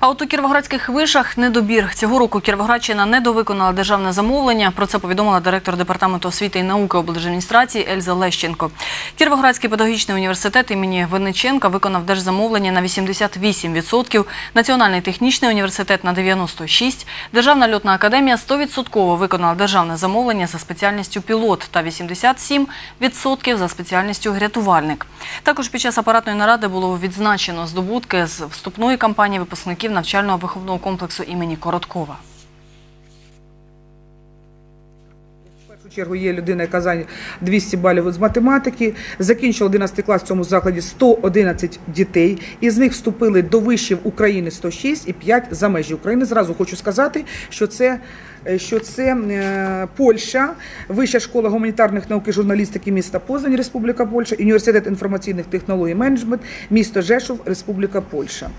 А от у кіровоградських вишах недобір. Цього року Кіровоградщина недовиконала державне замовлення. Про це повідомила директор департаменту освіти і науки облдержадміністрації Ельза Лещенко. Кіровоградський педагогічний університет імені Винниченка виконав держзамовлення на 88%, Національний технічний університет на 96%, Державна льотна академія 100% виконала державне замовлення за спеціальністю пілот та 87% за спеціальністю рятувальник. Також під час апаратної наради було відзначено здобутки з вступної кампанії випускників навчального виховного комплексу імені Короткова. Першу чергу є людина, яка зайняла 200 балів з математики. Закінчила 11 клас в цьому закладі 111 дітей. Із них вступили до вишів України 106 і 5 за межі України. Зразу хочу сказати, що це. е, Що це е, Польща, Вища школа гуманітарних наук і журналістики міста Познані, Республіка Польща, Університет інформаційних технологій і менеджмент, місто Жешов, Республіка Польща.